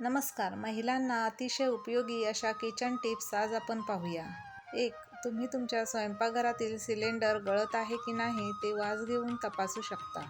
नमस्कार. महिलांना अतिशय उपयोगी अशा किचन टिप्स आज आपण पाहूया. एक तुम्ही तुमच्या स्वयंपाकघरातील सिलेंडर गळत आहे की नाही ते वास घेऊन तपासू शकता.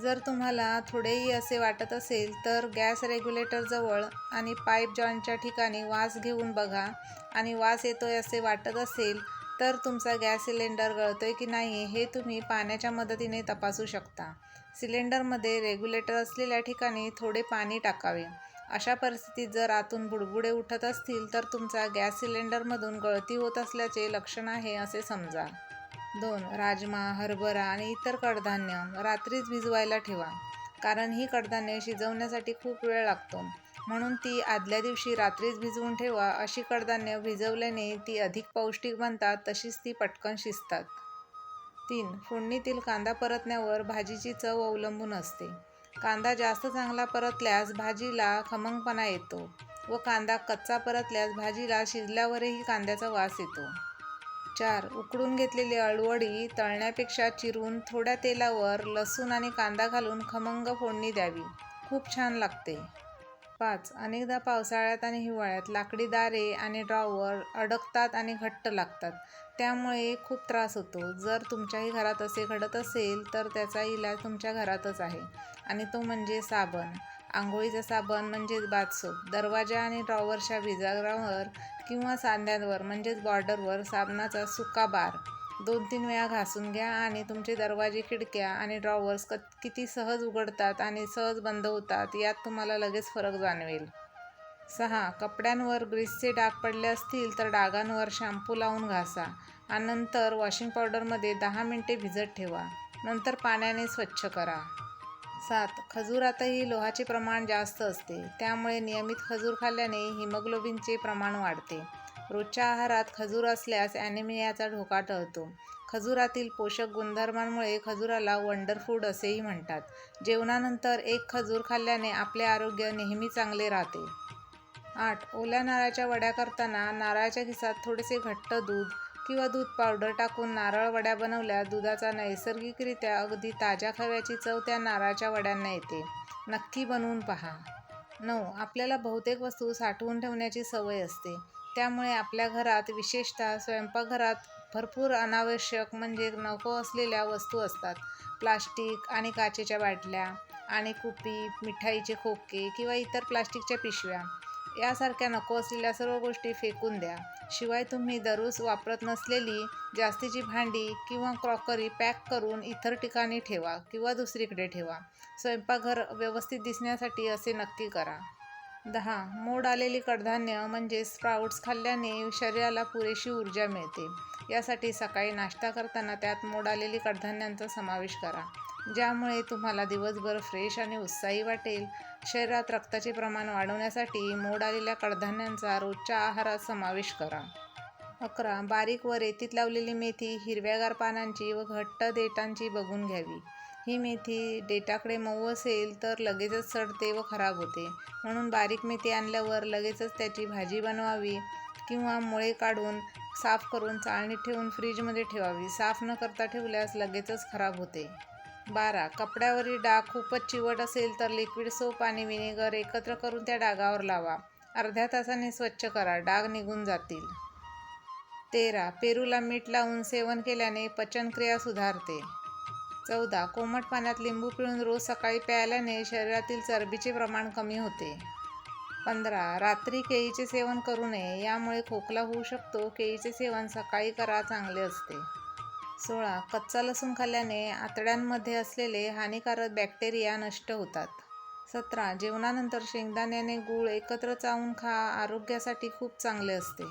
जर तुम्हाला थोडेही असे वाटत असेल तर गॅस रेग्युलेटरजवळ आणि पाईप जॉईंटच्या ठिकाणी वास घेऊन बघा आणि वास येतोय असे वाटत असेल तर तुमचा गॅस सिलेंडर गळतोय की नाही हे तुम्ही पाण्याच्या मदतीने तपासू शकता. सिलेंडरमध्ये रेग्युलेटर असलेल्या ठिकाणी थोडे पाणी टाकावे. अशा परिस्थितीत जर आतून बुडबुडे उठत असतील तर तुमचा गॅस सिलेंडरमधून गळती होत असल्याचे लक्षण आहे असे समजा. दोन राजमा हरभरा आणि इतर कडधान्य रात्रीच भिजवायला ठेवा कारण ही कडधान्ये शिजवण्यासाठी खूप वेळ लागतो. म्हणून ती आदल्या दिवशी रात्रीच भिजवून ठेवा अशी कडधान्य भिजवल्याने ती अधिक पौष्टिक बनतात तशीच ती पटकन शिजतात. तीन फोडणीतील कांदा परतण्यावर भाजीची चव अवलंबून असते. कांदा जास्त चांगला परतल्यास भाजीला खमंगपणा येतो व कांदा कच्चा परतल्यास भाजीला शिजल्यावरही कांद्याचा वास येतो. चार. उकडून घेतलेली अळवडी तळण्यापेक्षा चिरून थोड्या तेलावर लसूण आणि कांदा घालून खमंग फोडणी द्यावी. खूप छान लागते. पाच. अनेकदा पावसाळ्यात आणि हिवाळ्यात लाकडी दारे आणि ड्रॉवर अडकतात आणि घट्ट लागतात. त्यामुळे खूप त्रास होतो. जर तुमच्याही घरात असे घडत असेल तर त्याचा इलाज तुमच्या घरातच आहे. आणि तो म्हणजे साबण. आंघोळीचा साबण म्हणजेच बाथसोप. दरवाजा आणि ड्रॉवरच्या भिजाग्रावर किंवा सांध्यांवर म्हणजेच बॉर्डरवर साबणाचा सुका बार. दोन तीन वेळा घासून घ्या आणि तुमचे दरवाजे खिडक्या आणि ड्रॉवर्स क किती सहज उघडतात आणि सहज बंद होतात यात तुम्हाला लगेच फरक जाणवेल. सहा. कपड्यांवर ग्रीसचे डाग पडले असतील तर डागांवर शॅम्पू लावून घासा आणि नंतर वॉशिंग पावडरमध्ये दहा मिनटे भिजत ठेवा. नंतर पाण्याने स्वच्छ करा. सात खजुरातही लोहाचे प्रमाण जास्त असते. त्यामुळे नियमित खजूर खाल्ल्याने हिमोग्लोबिनचे प्रमाण वाढते. रोजच्या आहारात खजूर असल्यास ॲनिमियाचा धोका टळतो. खजुरातील पोषक गुणधर्मांमुळे खजुराला वंडर फूड असेही म्हणतात. जेवणानंतर एक खजूर खाल्ल्याने आपले आरोग्य नेहमी चांगले राहते. आठ ओल्या नारळाच्या वड्या करताना नारळाच्या खिसात थोडेसे घट्ट दूध किंवा दूध पावडर टाकून नारळ वड्या बनवल्या दुधाचा नैसर्गिकरित्या अगदी ताज्या खव्याची चव त्या नारळाच्या वड्यांना येते. नक्की बनवून पहा. नऊ. आपल्याला बहुतेक वस्तू साठवून ठेवण्याची सवय असते. त्यामुळे आपल्या घरात विशेषतः स्वयंपाकघरात भरपूर अनावश्यक म्हणजे नको असलेल्या वस्तू असतात. प्लास्टिक आणि काचेच्या बाटल्या आणि कुपी मिठाईचे खोके किंवा इतर प्लास्टिकच्या पिशव्या. यासारख्या नको असलेल्या सर्व गोष्टी फेकून द्या. शिवाय तुम्ही दररोज वापरत नसलेली जास्तीची भांडी किंवा क्रॉकरी पॅक करून इतर ठिकाणी ठेवा किंवा दुसरीकडे ठेवा. स्वयंपाकघर व्यवस्थित दिसण्यासाठी असे नक्की करा. दहा. मोड आलेली कडधान्य म्हणजे स्प्राउट्स खाल्ल्याने शरीराला पुरेशी ऊर्जा मिळते. यासाठी सकाळी नाश्ता करताना त्यात मोड आलेली कडधान्यांचा समावेश करा. ज्यामुळे तुम्हाला दिवसभर फ्रेश आणि उत्साही वाटेल. शरीरात रक्ताचे प्रमाण वाढवण्यासाठी मोड आलेल्या कडधान्यांचा रोजच्या आहारात समावेश करा. अकरा. बारीक व रेतीत लावलेली मेथी हिरव्यागार पानांची व घट्ट देटांची बघून घ्यावी. ही मेथी डेटाकडे मऊ असेल तर लगेचच सडते व खराब होते. म्हणून बारीक मेथी आणल्यावर लगेचच त्याची भाजी बनवावी किंवा मुळे काढून साफ करून चाळणीत ठेवून फ्रीजमध्ये ठेवावी. साफ न करता ठेवल्यास लगेचच खराब होते. बारा. कपड्यावरील डाग खूपच चिवट असेल तर लिक्विड सोप आणि विनेगर एकत्र करून त्या डागावर लावा. अर्ध्या तासाने स्वच्छ करा. डाग निघून जातील. तेरा. पेरूला मीठ लावून सेवन केल्याने पचनक्रिया सुधारते. चौदा. कोमट पाण्यात लिंबू पिळून रोज सकाळी प्यायल्याने शरीरातील चरबीचे प्रमाण कमी होते. पंधरा. रात्री केळीचे सेवन करू नये. यामुळे खोकला होऊ शकतो. केळीचे सेवन सकाळी करा. चांगले असते. सोळा कच्चा लसूण खाल्ल्याने आतड्यांमध्ये असलेले हानिकारक बॅक्टेरिया नष्ट होतात. सतरा जेवणानंतर शेंगदाण्याने गूळ एकत्र चावून खा आरोग्यासाठी खूप चांगले असते.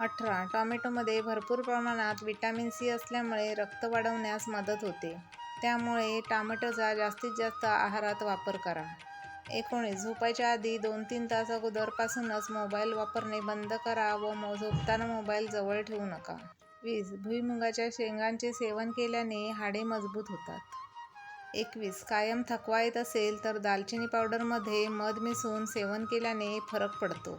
अठरा टॉमॅटोमध्ये भरपूर प्रमाणात विटॅमिन सी असल्यामुळे रक्त वाढवण्यास मदत होते. त्यामुळे टामॅटोचा जास्तीत जास्त आहारात वापर करा. एकोणीस झोपायच्या आधी दोन तीन तास अगोदरपासूनच मोबाईल वापरणे बंद करा व मो झोपताना मोबाईल जवळ ठेवू नका. वीस भुईमुगाच्या शेंगांचे सेवन केल्याने हाडे मजबूत होतात. एकवीस कायम थकवा येत असेल तर दालचिनी पावडरमध्ये मध मिसळून सेवन केल्याने फरक पडतो.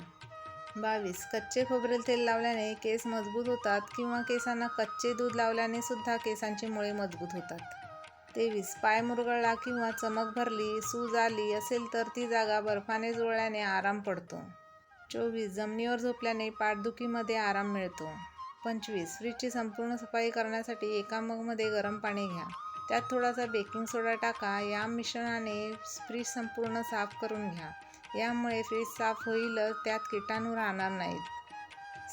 बावीस कच्चे खोबरेल तेल लावल्याने केस मजबूत होतात किंवा केसांना कच्चे दूध लावल्याने सुद्धा केसांची मुळे मजबूत होतात. तेवीस पाय मुरगळला किंवा चमक भरली सूज आली असेल तर ती जागा बर्फाने जुळल्याने आराम पडतो. चोवीस जमिनीवर झोपल्याने पाठदुखीमध्ये आराम मिळतो. पंचवीस. फ्रीजची संपूर्ण सफाई करण्यासाठी एका मगमध्ये गरम पाणी घ्या. त्यात थोडासा बेकिंग सोडा टाका. या मिश्रणाने फ्रीज संपूर्ण साफ करून घ्या. यामुळे फ्रीज साफ होईलच त्यात किटाणू राहणार नाहीत.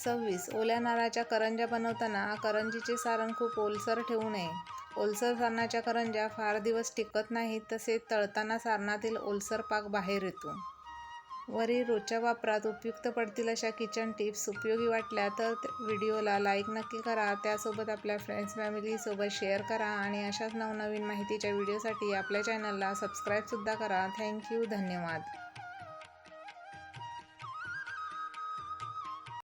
सव्वीस. ओल्या नारळाच्या करंज्या बनवताना करंजीचे सारण खूप ओलसर ठेवू नये. ओलसर सारणाच्या करंज्या फार दिवस टिकत नाहीत तसेच तळताना सारणातील ओलसर पाक बाहेर येतो. वरील रोजच्या वापरात उपयुक्त पडतील अशा किचन टिप्स उपयोगी वाटल्या तर व्हिडिओला लाईक नक्की करा. त्यासोबत आपल्या फ्रेंड्स फॅमिलीसोबत शेअर करा आणि अशाच नवनवीन माहितीच्या व्हिडिओसाठी आपल्या चॅनलला सबस्क्राईबसुद्धा करा. थँक्यू धन्यवाद.